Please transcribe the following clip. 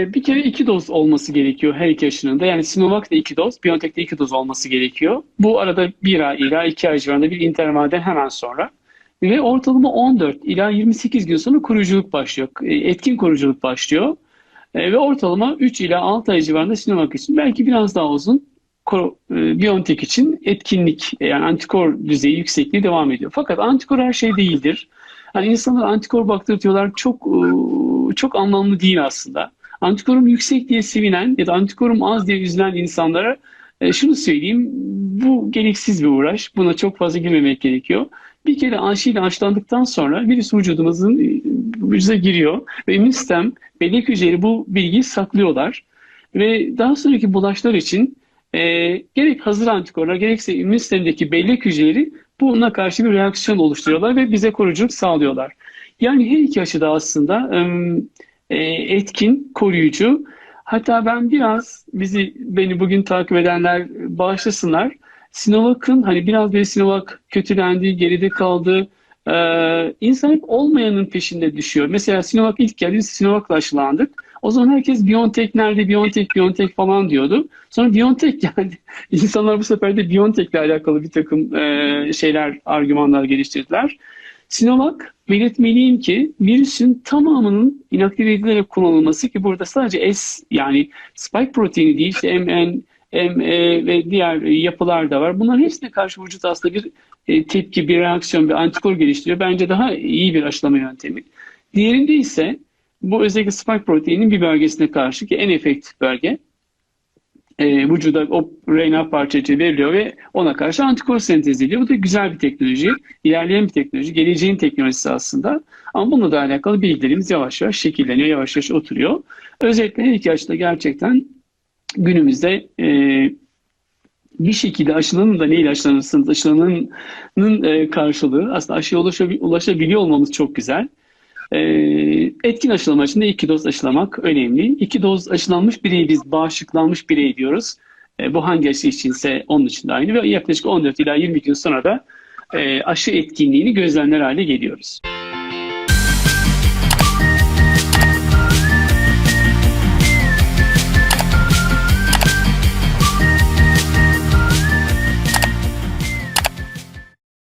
Ee, bir kere iki doz olması gerekiyor her iki aşının da. Yani Sinovac da iki doz, BioNTech de iki doz olması gerekiyor. Bu arada bir ay ila iki ay civarında bir intervalden hemen sonra. Ve ortalama 14 ila 28 gün sonra koruyuculuk başlıyor. E, Etkin koruyuculuk başlıyor. E, ve ortalama 3 ila 6 ay civarında Sinovac için belki biraz daha uzun e, BioNTech için etkinlik e, yani antikor düzeyi yüksekliği devam ediyor. Fakat antikor her şey değildir. Hani insanlar antikor baktırtıyorlar çok e, çok anlamlı değil aslında. Antikorum yüksek diye sevinen ya da antikorum az diye üzülen insanlara e, şunu söyleyeyim bu gereksiz bir uğraş. Buna çok fazla girmemek gerekiyor. Bir kere aşıyla aşılandıktan sonra virüs vücudumuzun e, vücuda giriyor ve immün sistem bellek hücreleri bu bilgiyi saklıyorlar. Ve daha sonraki bulaşlar için e, gerek hazır antikorlar gerekse immün sistemdeki bellek hücreleri buna karşı bir reaksiyon oluşturuyorlar ve bize koruyuculuk sağlıyorlar. Yani her iki aşı da aslında e, etkin, koruyucu. Hatta ben biraz bizi beni bugün takip edenler bağışlasınlar. Sinovac'ın hani biraz bir Sinovac kötülendi, geride kaldı. Ee, insan hep olmayanın peşinde düşüyor. Mesela Sinovac ilk geldi, Sinovac'la aşılandık. O zaman herkes BioNTech nerede, BioNTech, BioNTech falan diyordu. Sonra BioNTech geldi. İnsanlar bu sefer de BioNTech'le alakalı bir takım e, şeyler, argümanlar geliştirdiler. Sinovac belirtmeliyim ki virüsün tamamının inaktive edilerek kullanılması ki burada sadece S yani spike proteini değil işte MN, ME ve diğer yapılar da var. Bunların hepsine karşı vücut aslında bir e, tepki, bir reaksiyon, bir antikor geliştiriyor. Bence daha iyi bir aşılama yöntemi. Diğerinde ise bu özellikle spike proteinin bir bölgesine karşı ki en efektif bölge e, vücuda o RNA parçacığı veriliyor ve ona karşı antikor sentez ediliyor. Bu da güzel bir teknoloji, ilerleyen bir teknoloji, geleceğin teknolojisi aslında. Ama bununla da alakalı bilgilerimiz yavaş yavaş şekilleniyor, yavaş yavaş oturuyor. Özellikle her iki açıda gerçekten günümüzde e, bir şekilde aşılanın da neyle aşılanırsınız, aşılanın e, karşılığı aslında aşıya ulaşabil- ulaşabiliyor olmamız çok güzel. E, etkin aşılama için de iki doz aşılamak önemli. İki doz aşılanmış bireyi biz bağışıklanmış birey diyoruz. E, bu hangi aşı içinse onun için de aynı ve yaklaşık 14 ila 20 gün sonra da e, aşı etkinliğini gözlemler hale geliyoruz.